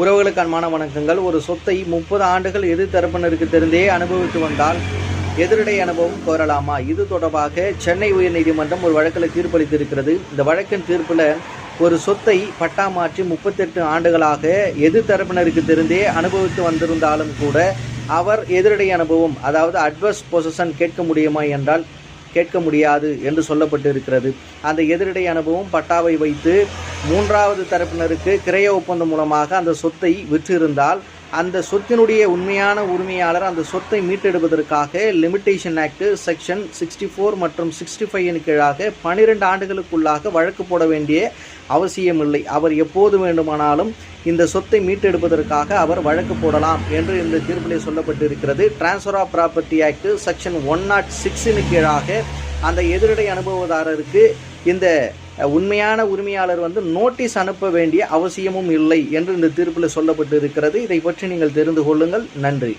உறவுகளுக்கு அன்பான வணக்கங்கள். ஒரு சொத்தை முப்பது ஆண்டுகள் எதிர் தரப்பினருக்கு தெரிந்தே அனுபவித்து வந்தால் எதிரடை அனுபவம் கோரலாமா? இது தொடர்பாக சென்னை உயர்நீதிமன்றம் ஒரு வழக்கில் தீர்ப்பளித்திருக்கிறது. இந்த வழக்கின் தீர்ப்பில் ஒரு சொத்தை பட்டா மாற்றி முப்பத்தெட்டு ஆண்டுகளாக எதிர் தரப்பினருக்கு தெரிந்தே அனுபவித்து வந்திருந்தாலும் கூட அவர் எதிரடை அனுபவம் அதாவது அட்வர்ஸ் பொசிஷன் கேட்க முடியுமா என்றால் கேட்க முடியாது என்று சொல்லப்பட்டு இருக்கிறது அந்த எதிரடை அனுபவம் பட்டாவை வைத்து மூன்றாவது தரப்பினருக்கு கிரைய ஒப்பந்தம் மூலமாக அந்த சொத்தை விற்றிருந்தால் அந்த சொத்தினுடைய உண்மையான உரிமையாளர் அந்த சொத்தை மீட்டெடுப்பதற்காக limitation act section sixty four மற்றும் சிக்ஸ்டி ஃபைவின் கீழாக பன்னிரெண்டு ஆண்டுகளுக்குள்ளாக வழக்கு போட வேண்டிய அவசியமில்லை. அவர் எப்போது வேண்டுமானாலும் இந்த சொத்தை மீட்டெடுப்பதற்காக அவர் வழக்கு போடலாம் என்று இந்த தீர்ப்பிலே சொல்லப்பட்டிருக்கிறது. Transfer of property act section one nought சிக்ஸின் கீழாக அந்த எதிரடை அனுபவதாரருக்கு இந்த உண்மையான உரிமையாளர் வந்து நோட்டீஸ் அனுப்ப வேண்டிய அவசியமும் இல்லை என்று இந்த தீர்ப்பில் சொல்லப்பட்டு இருக்கிறது இதை பற்றி நீங்கள் தெரிந்து கொள்ளுங்கள். நன்றி.